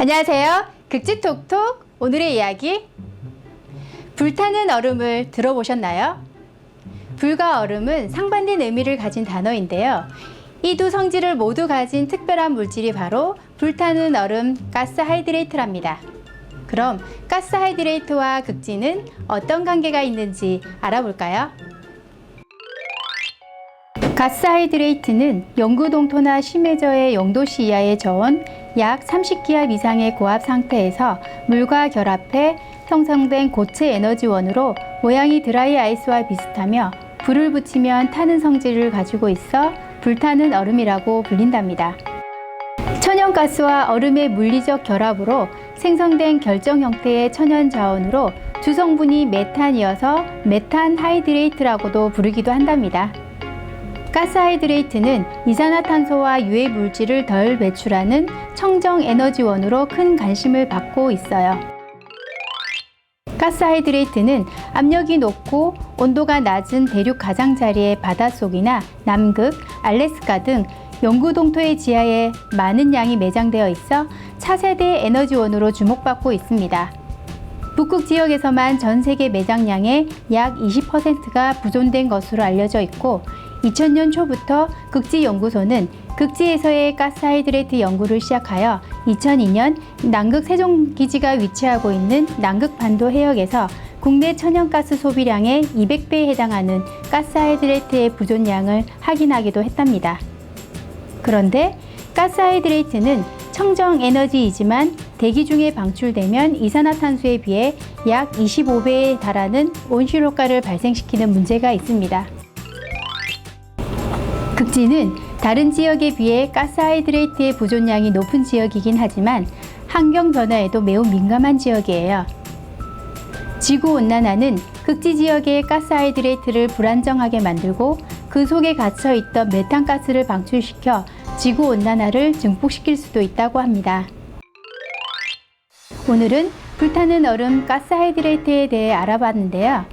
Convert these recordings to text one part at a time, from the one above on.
안녕하세요. 극지톡톡 오늘의 이야기 불타는 얼음을 들어보셨나요? 불과 얼음은 상반된 의미를 가진 단어인데요. 이 두 성질을 모두 가진 특별한 물질이 바로 불타는 얼음 가스 하이드레이트랍니다. 그럼 가스 하이드레이트와 극지는 어떤 관계가 있는지 알아볼까요? 가스 하이드레이트는 영구 동토나 심해저의 0도씨 이하의 저온 약 30기압 이상의 고압 상태에서 물과 결합해 형성된 고체 에너지원으로 모양이 드라이 아이스와 비슷하며 불을 붙이면 타는 성질을 가지고 있어 불타는 얼음이라고 불린답니다. 천연가스와 얼음의 물리적 결합으로 생성된 결정 형태의 천연 자원으로 주성분이 메탄이어서 메탄 하이드레이트라고도 부르기도 한답니다. 가스 하이드레이트는 이산화탄소와 유해 물질을 덜 배출하는 청정 에너지원으로 큰 관심을 받고 있어요. 가스 하이드레이트는 압력이 높고 온도가 낮은 대륙 가장자리의 바닷속이나 남극, 알래스카 등 영구 동토의 지하에 많은 양이 매장되어 있어 차세대 에너지원으로 주목받고 있습니다. 북극 지역에서만 전 세계 매장량의 약 20%가 부존된 것으로 알려져 있고 2000년 초부터 극지연구소는 극지에서의 가스하이드레이트 연구를 시작하여 2002년 남극 세종기지가 위치하고 있는 남극반도 해역에서 국내 천연가스 소비량의 200배에 해당하는 가스하이드레이트의 부존량을 확인하기도 했답니다. 그런데 가스하이드레이트는 청정 에너지이지만 대기 중에 방출되면 이산화탄소에 비해 약 25배에 달하는 온실효과를 발생시키는 문제가 있습니다. 극지는 다른 지역에 비해 가스하이드레이트의 부존량이 높은 지역이긴 하지만 환경 변화에도 매우 민감한 지역이에요. 지구 온난화는 극지 지역의 가스하이드레이트를 불안정하게 만들고 그 속에 갇혀 있던 메탄가스를 방출시켜 지구 온난화를 증폭시킬 수도 있다고 합니다. 오늘은 불타는 얼음 가스하이드레이트에 대해 알아봤는데요.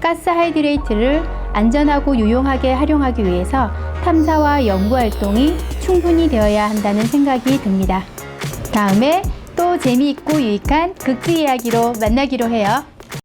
가스하이드레이트를 안전하고 유용하게 활용하기 위해서 탐사와 연구 활동이 충분히 되어야 한다는 생각이 듭니다. 다음에 또 재미있고 유익한 극지 이야기로 만나기로 해요.